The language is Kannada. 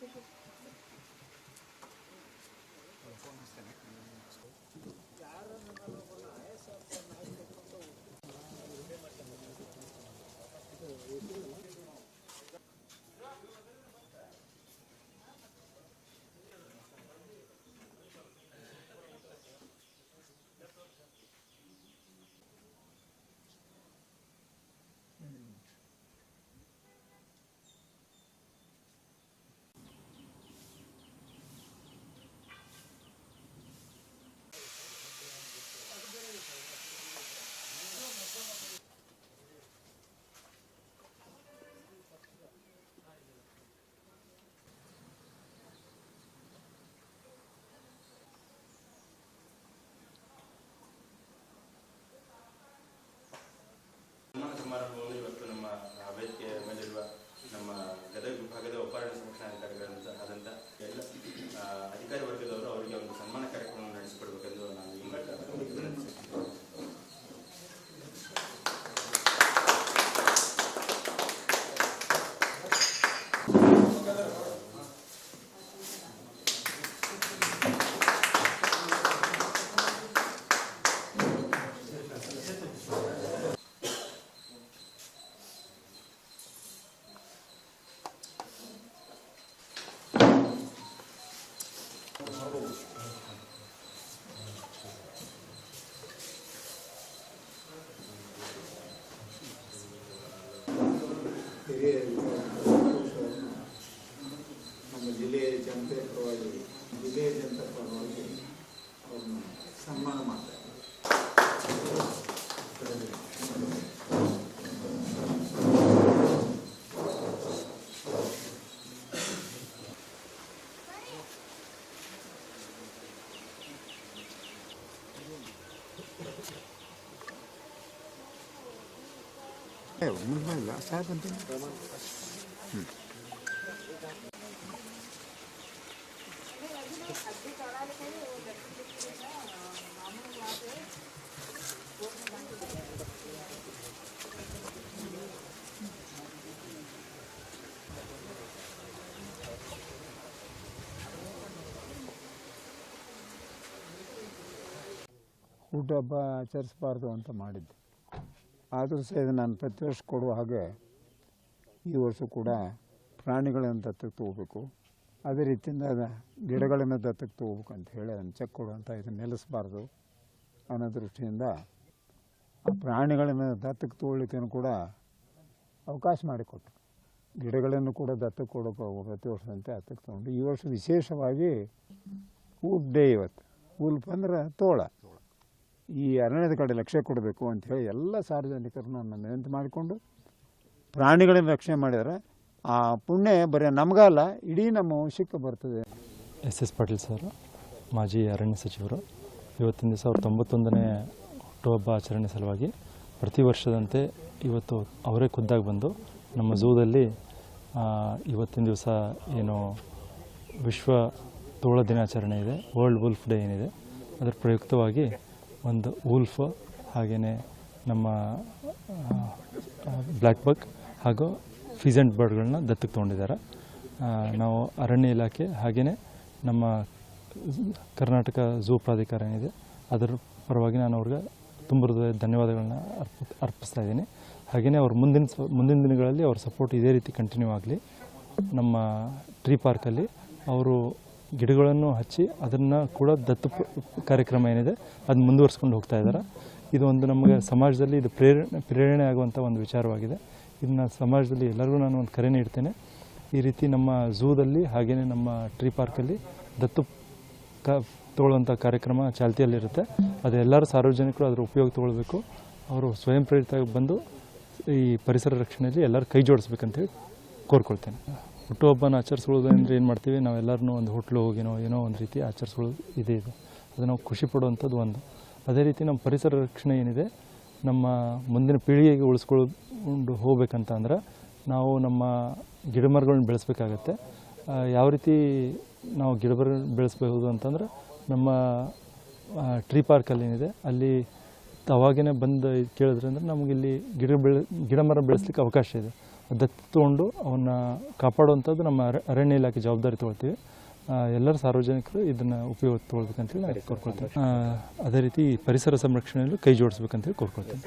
ಸನ್ಮಾನ 어, 서로. ايوه من هاي الاسعار انت حبيت اقرا لك ಅಂತ ಹುಟ್ಟುಹಬ್ಬ ಆಚರಿಸಬಾರ್ದು ಅಂತ ಮಾಡಿದ್ದೆ. ಆದರೂ ಸಹ ನಾನು ಪ್ರತಿ ವರ್ಷ ಕೊಡುವ ಹಾಗೆ ಈ ವರ್ಷ ಕೂಡ ಪ್ರಾಣಿಗಳನ್ನು ದತ್ತಕ್ಕೆ ತಗೋಬೇಕು. ಅದೇ ರೀತಿಯಿಂದ ಗಿಡಗಳನ್ನು ದತ್ತಕ್ಕೆ ತಗೋಬೇಕು ಅಂತ ಹೇಳಿ ಅದನ್ನು ಚೆಕ್ ಕೊಡುವಂಥ ಇದನ್ನು ನಿಲ್ಲಿಸಬಾರ್ದು ಅನ್ನೋ ದೃಷ್ಟಿಯಿಂದ ಆ ಪ್ರಾಣಿಗಳನ್ನು ದತ್ತಕ್ಕೆ ತಗೊಳ್ಳಿಕ್ಕೂ ಕೂಡ ಅವಕಾಶ ಮಾಡಿಕೊಟ್ಟು ಗಿಡಗಳನ್ನು ಕೂಡ ದತ್ತಕ್ಕೆ ಕೊಡೋಕೆ ಪ್ರತಿ ವರ್ಷದಂತೆ ಹತ್ತಕ್ಕೆ ತೊಗೊಂಡು ಈ ವರ್ಷ ವಿಶೇಷವಾಗಿ ಊಪ್ ಡೇ ಇವತ್ತು. ಹೂಲ್ಪ್ ಅಂದ್ರೆ ತೋಳ. ಈ ಅರಣ್ಯದ ಕಡೆ ಲಕ್ಷ್ಯ ಕೊಡಬೇಕು ಅಂತ ಹೇಳಿ ಎಲ್ಲ ಸಾರ್ವಜನಿಕರನ್ನು ನನ್ನ ವಿನಂತಿ ಮಾಡಿಕೊಂಡು ಪ್ರಾಣಿಗಳನ್ನು ರಕ್ಷಣೆ ಮಾಡಿದರೆ ಆ ಪುಣ್ಯ ಬರೀ ನಮಗಲ್ಲ ಇಡೀ ನಮ್ಮ ವಂಶಕ್ಕೆ ಬರ್ತದೆ. ಎಸ್ ಎಸ್ ಪಾಟೀಲ್ ಸರ್, ಮಾಜಿ ಅರಣ್ಯ ಸಚಿವರು ಇವತ್ತಿನ ದಿವಸ ಅವ್ರ ತೊಂಬತ್ತೊಂದನೇ ಹುಟ್ಟುಹಬ್ಬ ಆಚರಣೆ ಸಲುವಾಗಿ ಪ್ರತಿ ವರ್ಷದಂತೆ ಇವತ್ತು ಅವರೇ ಖುದ್ದಾಗಿ ಬಂದು ನಮ್ಮ ಝೂದಲ್ಲಿ ಇವತ್ತಿನ ದಿವಸ ಏನು ವಿಶ್ವ ತೋಳ ದಿನಾಚರಣೆ ಇದೆ ವರ್ಲ್ಡ್ ವುಲ್ಫ್ ಡೇ ಏನಿದೆ, ಅದರ ಪ್ರಯುಕ್ತವಾಗಿ ಒಂದು ಊಲ್ಫ್ ಹಾಗೆಯೇ ನಮ್ಮ ಬ್ಲ್ಯಾಕ್ ಬಕ್ ಹಾಗೂ ಫಿಸೆಂಟ್ ಬರ್ಡ್ಗಳನ್ನ ದತ್ತಕ್ಕೆ ತೊಗೊಂಡಿದ್ದಾರೆ. ನಾವು ಅರಣ್ಯ ಇಲಾಖೆ ಹಾಗೆಯೇ ನಮ್ಮ ಕರ್ನಾಟಕ ಝೂ ಪ್ರಾಧಿಕಾರ ಏನಿದೆ, ಅದರ ಪರವಾಗಿ ನಾನು ಅವ್ರಿಗೆ ತುಂಬ ಹೃದಯ ಧನ್ಯವಾದಗಳನ್ನ ಅರ್ಪ, ಅರ್ಪಿಸ್ತಾ ಇದ್ದೀನಿ. ಹಾಗೆಯೇ ಅವ್ರ ಮುಂದಿನ ಮುಂದಿನ ದಿನಗಳಲ್ಲಿ ಅವ್ರ ಸಪೋರ್ಟ್ ಇದೇ ರೀತಿ ಕಂಟಿನ್ಯೂ ಆಗಲಿ. ನಮ್ಮ ಟ್ರೀ ಪಾರ್ಕಲ್ಲಿ ಅವರು ಗಿಡಗಳನ್ನು ಹಚ್ಚಿ ಅದನ್ನು ಕೂಡ ದತ್ತು ಕಾರ್ಯಕ್ರಮ ಏನಿದೆ ಅದನ್ನ ಮುಂದುವರಿಸ್ಕೊಂಡು ಹೋಗ್ತಾ ಇದ್ದಾರೆ ಇದು ಒಂದು ನಮಗೆ ಸಮಾಜದಲ್ಲಿ ಇದು ಪ್ರೇರಣೆ ಪ್ರೇರಣೆ ಆಗುವಂಥ ಒಂದು ವಿಚಾರವಾಗಿದೆ. ಇದನ್ನ ಸಮಾಜದಲ್ಲಿ ಎಲ್ಲರಿಗೂ ನಾನು ಒಂದು ಕರೆ ನೀಡ್ತೇನೆ. ಈ ರೀತಿ ನಮ್ಮ ಝೂದಲ್ಲಿ ಹಾಗೆಯೇ ನಮ್ಮ ಟ್ರೀ ಪಾರ್ಕಲ್ಲಿ ದತ್ತು ಕ ತಗೊಳ್ಳುವಂಥ ಕಾರ್ಯಕ್ರಮ ಚಾಲ್ತಿಯಲ್ಲಿರುತ್ತೆ. ಅದು ಎಲ್ಲರೂ ಸಾರ್ವಜನಿಕರು ಅದರ ಉಪಯೋಗ ತೊಗೊಳ್ಬೇಕು. ಅವರು ಸ್ವಯಂ ಪ್ರೇರಿತವಾಗಿ ಬಂದು ಈ ಪರಿಸರ ರಕ್ಷಣೆಯಲ್ಲಿ ಎಲ್ಲರೂ ಕೈ ಜೋಡಿಸ್ಬೇಕಂತೇಳಿ ಕೋರ್ಕೊಳ್ತೇನೆ. ಹುಟ್ಟುಹಬ್ಬನ ಆಚರಿಸ್ಕೊಳ್ಳೋದು ಏನು ಮಾಡ್ತೀವಿ? ನಾವೆಲ್ಲರೂ ಒಂದು ಹೋಟ್ಲು ಹೋಗಿನೋ ಏನೋ ಒಂದು ರೀತಿ ಆಚರಿಸ್ಕೊಳ್ಳೋದು ಇದೇ ಇದು. ಅದು ನಾವು ಖುಷಿ ಪಡುವಂಥದ್ದು ಒಂದು. ಅದೇ ರೀತಿ ನಮ್ಮ ಪರಿಸರ ರಕ್ಷಣೆ ಏನಿದೆ? ನಮ್ಮ ಮುಂದಿನ ಪೀಳಿಗೆಗೆ ಉಳಿಸ್ಕೊಂಡು ಹೋಗ್ಬೇಕಂತ ಅಂದ್ರೆ ನಾವು ನಮ್ಮ ಗಿಡಮರಗಳನ್ನ ಬೆಳೆಸ್ಬೇಕಾಗತ್ತೆ. ಯಾವ ರೀತಿ ನಾವು ಗಿಡಮರ ಬೆಳೆಸ್ಬಹುದು ಅಂತಂದ್ರೆ ನಮ್ಮ ಟ್ರೀ ಪಾರ್ಕಲ್ಲಿ ಏನಿದೆ? ಅಲ್ಲಿ ಅವಾಗೇ ಬಂದು ಕೇಳಿದ್ರೆ ಅಂದರೆ ನಮಗಿಲ್ಲಿ ಗಿಡ ಬೆಳೆ ಗಿಡ ಮರ ಬೆಳೆಸ್ಲಿಕ್ಕೆ ಅವಕಾಶ ಇದೆ. ದತ್ತು ತಗೊಂಡು ಅವನ್ನ ಕಾಪಾಡುವಂಥದ್ದು ನಮ್ಮ ಅರಣ್ಯ ಇಲಾಖೆ ಜವಾಬ್ದಾರಿ ತೊಗೊಳ್ತೀವಿ. ಎಲ್ಲರೂ ಸಾರ್ವಜನಿಕರು ಇದನ್ನು ಉಪಯೋಗ ತೊಗೊಳ್ಬೇಕಂತೇಳಿ ನಾನು ಕೋರ್ಕೊಳ್ತೀನಿ ಅದೇ ರೀತಿ ಪರಿಸರ ಸಂರಕ್ಷಣೆಯಲ್ಲೂ ಕೈ ಜೋಡಿಸ್ಬೇಕಂತೇಳಿ ಕೋರ್ಕೊಳ್ತೀನಿ